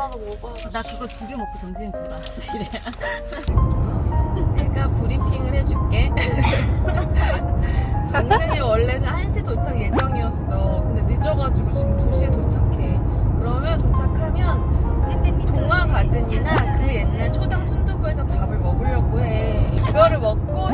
거라도 먹어. 나 그거 두 개 먹고 정신 좀 나왔어 이래. 내가 브리핑을 해줄게. 강릉이 원래는 1시 도착 예정이었어. 근데 늦어가지고 지금 2시에 도착해. 그러면 도착하면 동화 가든이나 그 옛날 초당 순두부에서 밥을 먹으려고 해. 그거를 먹고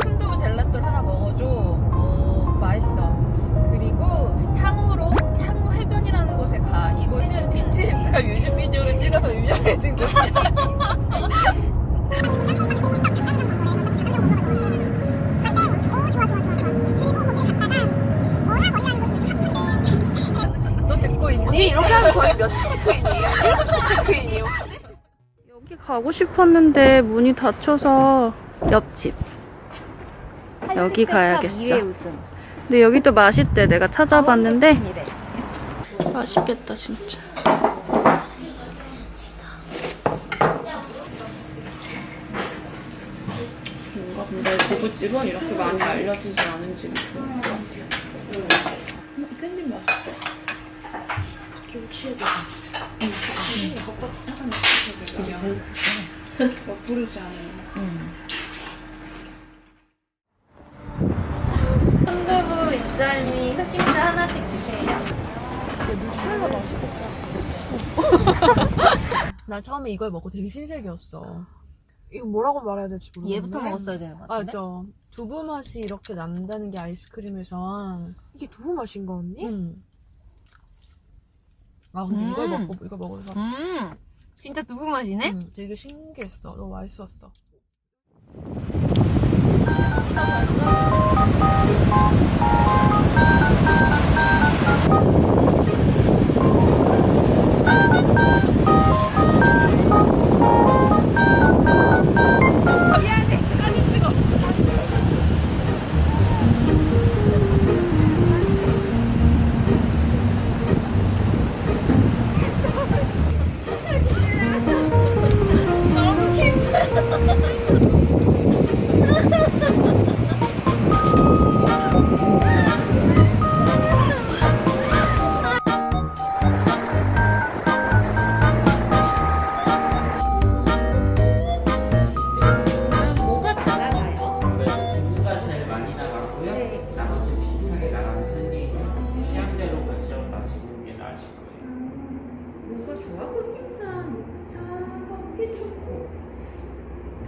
가고 싶었는데 문이 닫혀서 옆집. 여기 가야겠어. 근데 여기 또 맛있대. 내가 찾아봤는데. 맛있겠다 진짜. 뭔가 근데 두부집은 이렇게 많이 알려지지 않은 집이 좋은 것 같아요 음, 깻잎 맛있어 김치에도 그냥 막 부르지 않아요 순두부, 인절미, 흑임자 하나씩 주세요 난 처음에 이걸 먹고 되게 신세계였어 이거 뭐라고 말해야 될지 모르겠네. 얘부터 먹었어야 되는 것 같은데. 맞아 두부 맛이 이렇게 난다는 게 아이스크림에선 이게 두부 맛인 거 언니? 음. 아 근데 이걸 음. 먹고 이걸 먹어서 음, 진짜 두부 맛이네. 음, 되게 신기했어 너무 맛있었어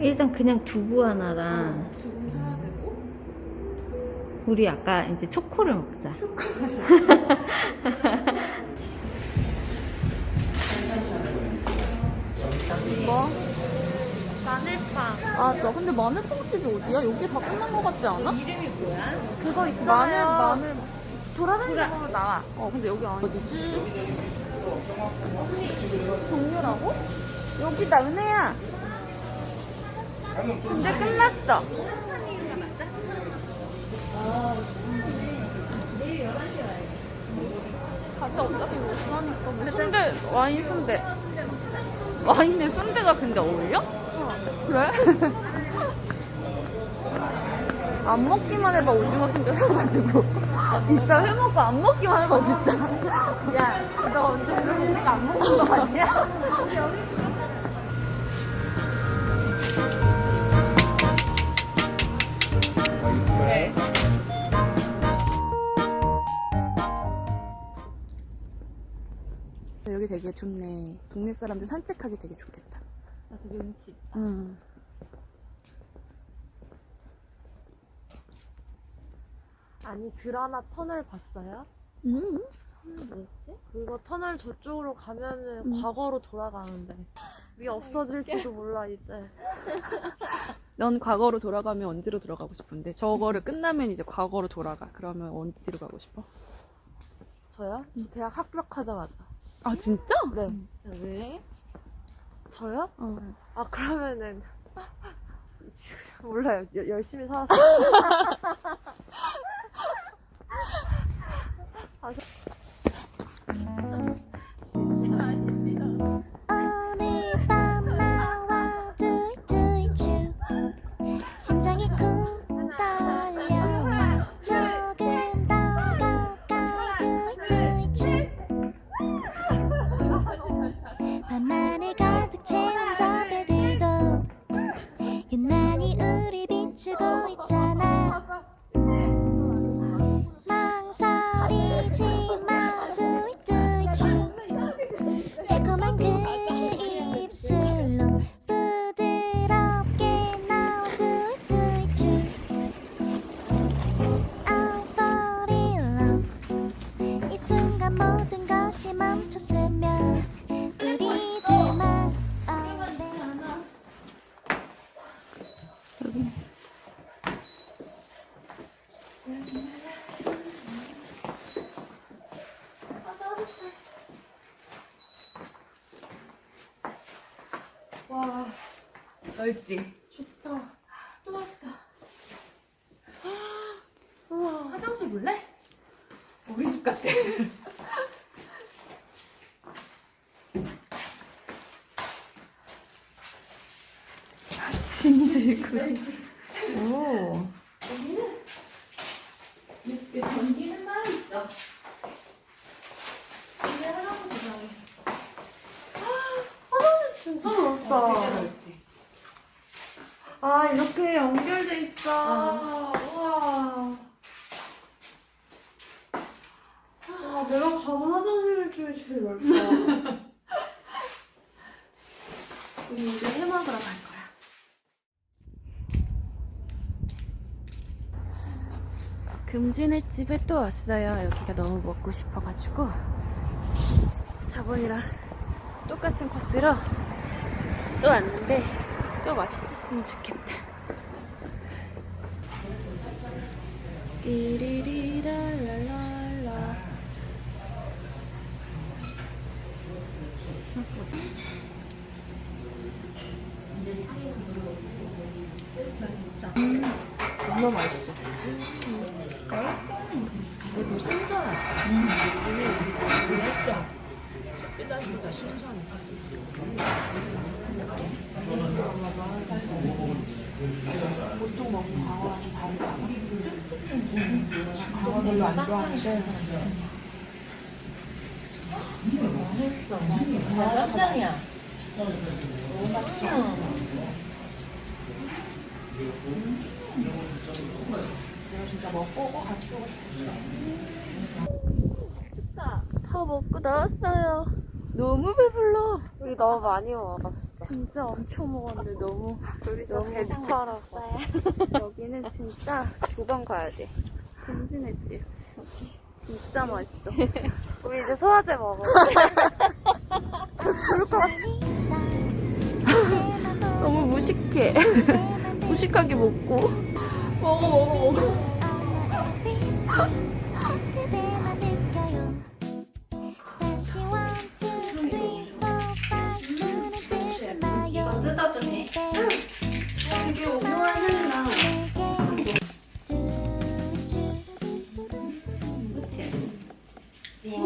일단 그냥 두부 하나랑 두분 사야 되고 우리 아까 이제 초코를 먹자. 뭐? 마늘빵. 아, 나 근데 마늘빵집이 어디야? 여기 다 끝난 것 같지 않아? 이름이 뭐야? 그거 있잖아요. 마늘, 마늘. 돌아다니는 거 나와. 어, 근데 여기 안 어디지? 동료라고? 여기다, 은혜야. 근데 끝났어. 갔다 어차피 못 사니까. 순대, 와인 순대. 와인에 순대가 근데 어울려? 그래? 안 먹기만 해봐 오징어 순대 사가지고 이따 해먹고 안 먹기만 해봐 진짜 야 너 언제 그런 생각 안 먹는 거 아니야? 여기 되게 좋네 동네 사람들 산책하기 되게 좋겠다 나 되게 운치. 응. 아니 드라마 터널 봤어요? 음. 그거 터널 저쪽으로 가면은 음. 과거로 돌아가는데 위 없어질지도 몰라 이제. 넌 과거로 돌아가면 언제로 돌아가고 싶은데 저거를 끝나면 이제 과거로 돌아가 그러면 어디로 가고 싶어? 저요? 저 대학 합격하자마자. 아 진짜? 네. 왜? 저요? 어. 아 그러면은 지금 몰라요. 여- 열심히 살았어요. 오늘 넓지? 좋다. 또 왔어. 우와. 화장실 볼래? 우리 집 같아. 오. 이렇게 전기는 따로 있어. 근데 하나도 부담해. 화장실 진짜 넓다. 되게 넓지. 아 이렇게 연결돼 있어. 우와. 아 내가 가본 화장실 중에 제일 넓다. 우리 이제 해 먹으러 갈 거야. 금진의 집에 또 왔어요. 여기가 너무 먹고 싶어가지고 저번이랑 똑같은 코스로 또 왔는데 또 맛있었으면 좋겠다. 띠리리라라라라 너무 맛있어. 다 먹고 나왔어요. 너무 배불러. 우리 너무 많이 먹었어. 진짜 엄청 먹었는데 너무 둘이서 너무 배차라고. 여기는 진짜 두 번 가야 돼. 금진의 집. 진짜 맛있어. 우리 이제 소화제 먹어. 너무 무식해. 무식하게 먹고. 먹어 먹어 먹어.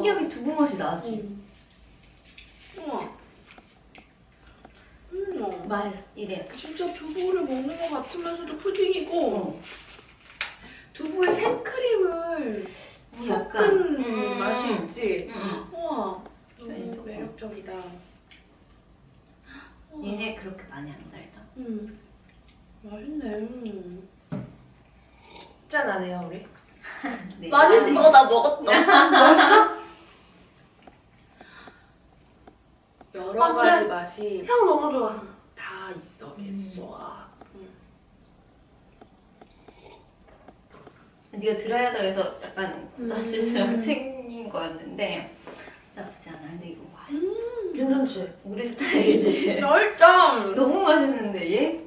신기하게 두부 맛이 나지. 우와. 음, 맛 이래. 진짜 두부를 먹는 것 같으면서도 푸딩이고 어. 두부에 생크림을 약간, 섞은 음. 맛이 있지. 응. 우와. 네, 너무. 매력적이다. 우와. 얘네 그렇게 많이 안 달다. 음. 맛있네. 음. 짠안 해요, 우리? 네. 맛있어. 나 먹었다. 맛있어? 여러 안 돼. 가지 맛이 향 너무 좋아. 다 있어. 음. 네가 들어야 돼 그래서 약간 음. 나 스스랑 챙긴 거였는데 나쁘지 않아. 근데 이거 맛있어. 괜찮지? 우리 스타일이지. 쩔짱. 너무 맛있는데 얘?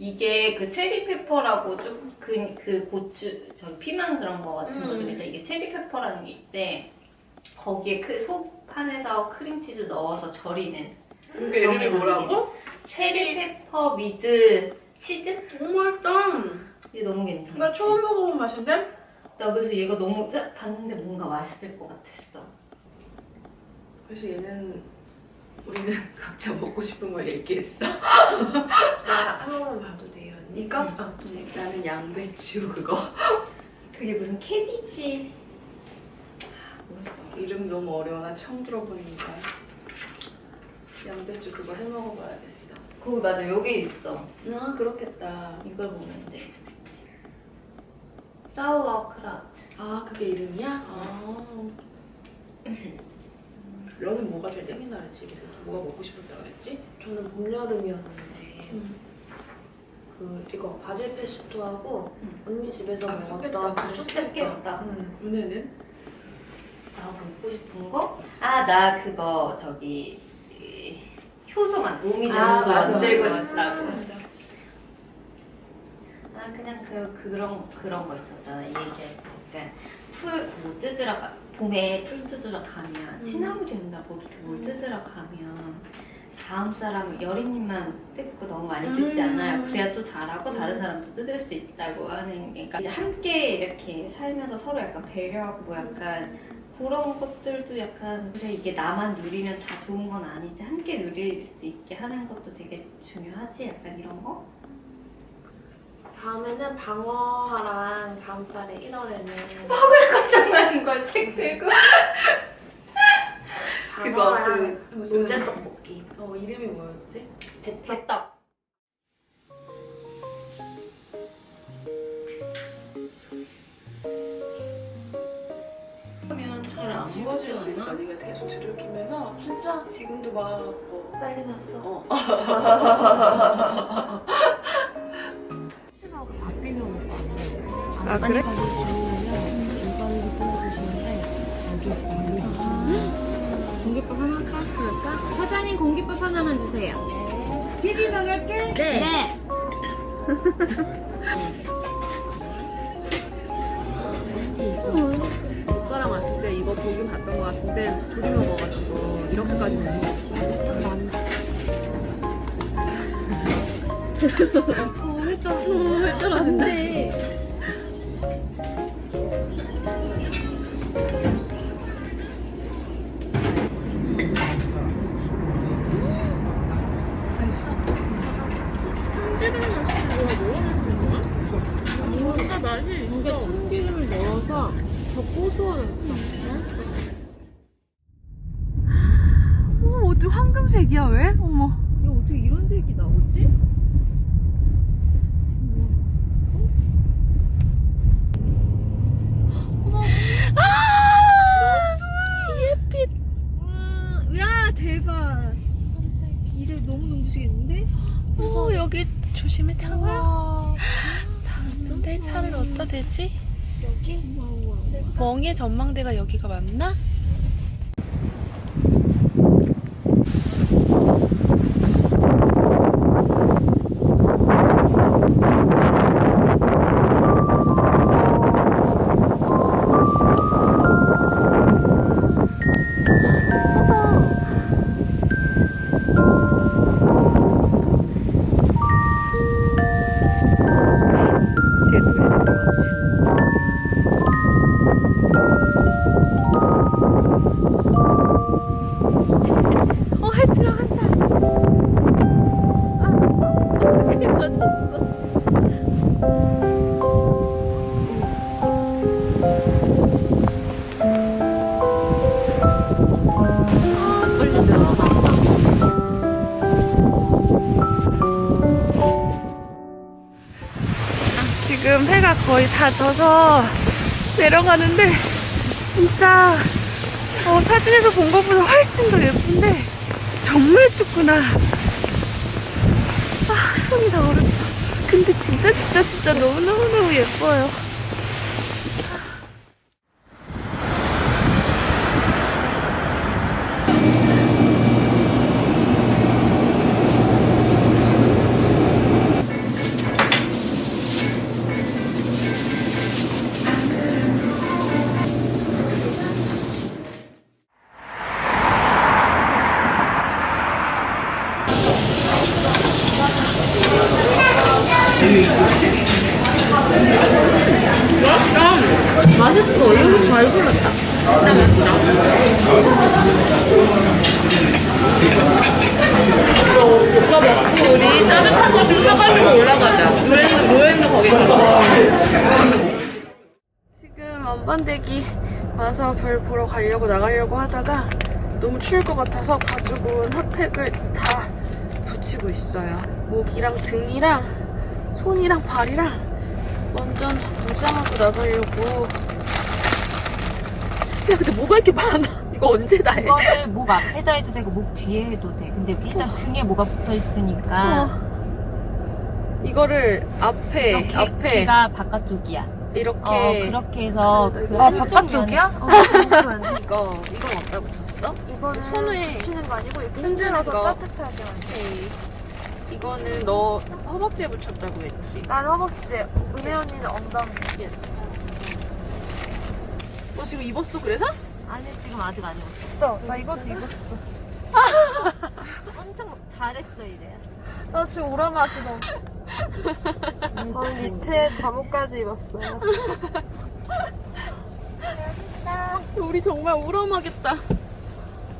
이게 그 체리 페퍼라고 좀그 그 고추 저기 피망 그런 거 같은 거 음. 중에서 이게 체리 페퍼라는 게 있대. 거기에 그 속판에서 크림치즈 넣어서 절이는 이게 이름이 뭐라고? 체리 페퍼 미드 치즈? 너무 맛있다. 이게 너무 괜찮아. 나 처음 먹어본 맛인데? 나 그래서 얘가 너무 딱 봤는데 뭔가 맛있을 것 같았어. 그래서 얘는 우리는 각자 먹고 싶은 걸 얘기했어. 나 한 번만 봐도 돼요, 언니? 이거? 어, 나는 양배추 그거. 그게 무슨 캐비지? 이름 너무 어려워. 나 처음 들어보니까. 양배추 그거 해 먹어봐야겠어. 거기 맞아 여기 있어. 아 그렇겠다. 이걸 보면 돼. 사우아크라트. 아 그게 이름이야? 아. 너는 뭐가 제일 땡긴다 그랬지? 그래서 뭐가 먹고 싶었다 그랬지? 저는 봄 여름이었는데 그 이거 바질 페스토하고 언니 집에서 아, 먹었던. 그 쑥겠다. 음. 은혜는? 나 먹고 싶은 거? 아, 나 그거 저기 이, 효소만 오미자 아, 효소 맞아, 만들고 맞아, 싶다고. 맞아. 아, 그냥 그 그런 그런 거 있었잖아. 이 얘기할 때 약간 풀뭐 뜯으러 가 봄에 풀 뜯으러 가면 치나무 된다 뭐 이렇게 뭘 뜯으러 가면 다음 사람 여린님만 뜯고 너무 많이 뜯지 음. 않아요. 그래야 또 잘하고 다른 사람도 뜯을 수 있다고 하는 그러니까 이제 함께 이렇게 살면서 서로 약간 배려하고 뭐 약간 그런 것들도 약간 그래 이게 나만 누리면 다 좋은 건 아니지. 함께 누릴 수 있게 하는 것도 되게 중요하지? 약간 이런 거? 다음에는 방어하랑 다음 달에 1월에는 깜짝 나는 걸책 들고? 그거 방어랑 그 무슨 로제 떡볶이. 어 이름이 뭐였지? 배떡 먹지 네가 계속 들이키면서 진짜 지금도 막뭐 빨리 났어 어. 아 그래? 공깃밥 하나 까줄까? 사장님 공깃밥 하나만 주세요. 피비 먹을게? 네. 오 가지고 이 이래 너무 눈부시겠는데? 어 여기 조심해 차가. 내 차를 어디다 대지? 여기? 멍의 전망대가 여기가 맞나? 다 져서 내려가는데 진짜 어, 사진에서 본 것보다 훨씬 더 예쁜데 정말 춥구나. 아 손이 다 얼었어. 근데 진짜 진짜 진짜 너무너무너무 예뻐요. 맛있어. 이거 잘 골랐다. 오빠 먹고 우리 따뜻한 거좀 사가지고 올라가자. 노예는 노예는 거기 가서. 지금 원반대기 와서 별 보러 가려고 나가려고 하다가 너무 추울 것 같아서 가지고 온 핫팩을 다 붙이고 있어요. 목이랑 등이랑 손이랑 발이랑 완전 무장하고 나가려고. 야, 근데 뭐가 이렇게 많아? 이거 언제 다 해? 이거를 목 앞에다 해도 되고 목 뒤에 해도 돼. 근데 일단 등에 뭐가 붙어 있으니까 어. 이거를 앞에, 이렇게 앞에 귀가 바깥쪽이야. 이렇게. 어 그렇게 해서 그 아, 한쪽 바깥쪽이야? 면에- 어, 그러면 이거, 이건 어디다 붙였어? 이거는 손에 붙이는 거 아니고 이렇게 흔드는 거. 따뜻하게 오케이. 이거는 너 허벅지에 붙였다고 했지? 난 허벅지, 은혜 언니는 엉덩이. 예스. 너 지금 입었어, 그래서? 아니 지금 아직 안 입었어. 나 이것도 입었어. 엄청 잘했어 이래. 나 지금 오라마지 너무. 저는 니트에 잠옷까지 입었어요. 우리 정말 우람하겠다.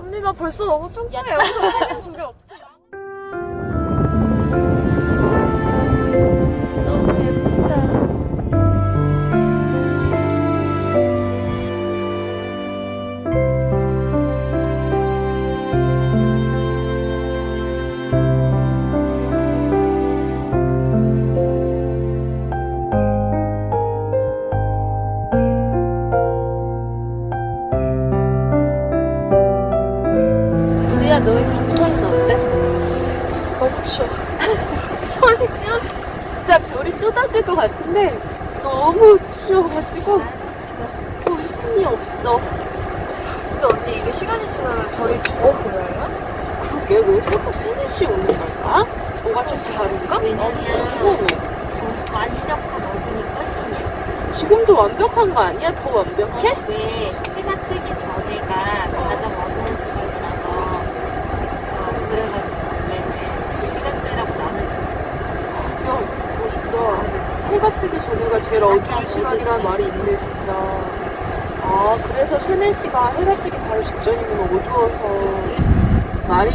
언니 나 벌써 너무 뚱뚱해. 여기서 두개 어떻게 지금도 완벽한 거 아니야? 더 완벽해? 왜 해가 뜨기 전에가 가장 어두운 시간이라서 어, 그래가지고 원래는 그 시간대라고 나는 야, 멋있다. 해가 뜨기 전에가 제일 어두운 시간이란 말이 있네, 진짜. 아, 그래서 3, 4시가 해가 뜨기 바로 직전이구나, 어두워서. 말이,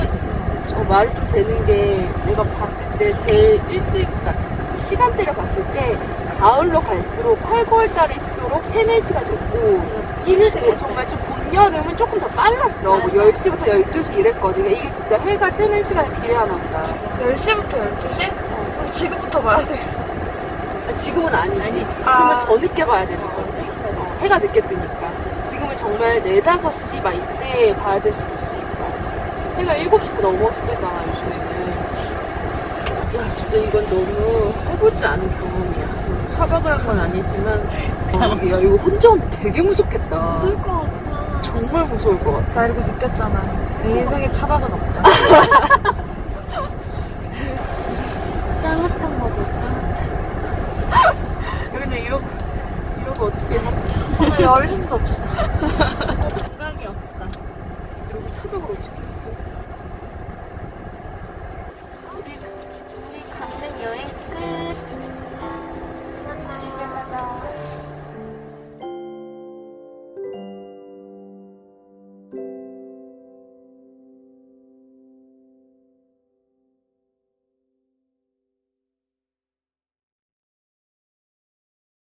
저 말이 좀 되는 게, 내가 봤을 때 제일 일찍, 그러니까 시간대를 봤을 때, 가을로 갈수록 8, 9월 달일수록 3, 4시가 됐고, 일, 뭐 정말 좀 봄, 여름은 조금 더 빨랐어. 뭐 10시부터 12시 이랬거든. 그러니까 이게 진짜 해가 뜨는 시간에 비례하나 보다. 10시부터 12시? 우리 지금부터 봐야 돼. 아, 지금은 아니지. 아니, 지금은 아. 더 늦게 봐야 되는 거지. 어, 해가 늦게 뜨니까. 지금은 정말 4, 5시 막 이때 봐야 될 수도. 정말. 해가 7시 넘어서 뜨잖아, 요즘에는. 야, 진짜 이건 너무 해보지 않은 경험이야. 차박을 한 건 아니지만, 어, 야, 이거 혼자 오면 되게 무섭겠다. 것 같아. 정말 무서울 것 같아. 나 이러고 느꼈잖아. 내 인생에 차박은 없다. 쌍화탕 먹어, 쌍화탕. 야, 근데 이러고, 이러고 어떻게 해? 오늘 열 힘도 없어. 생각이 없어. 이러고 차박을 어떻게 해?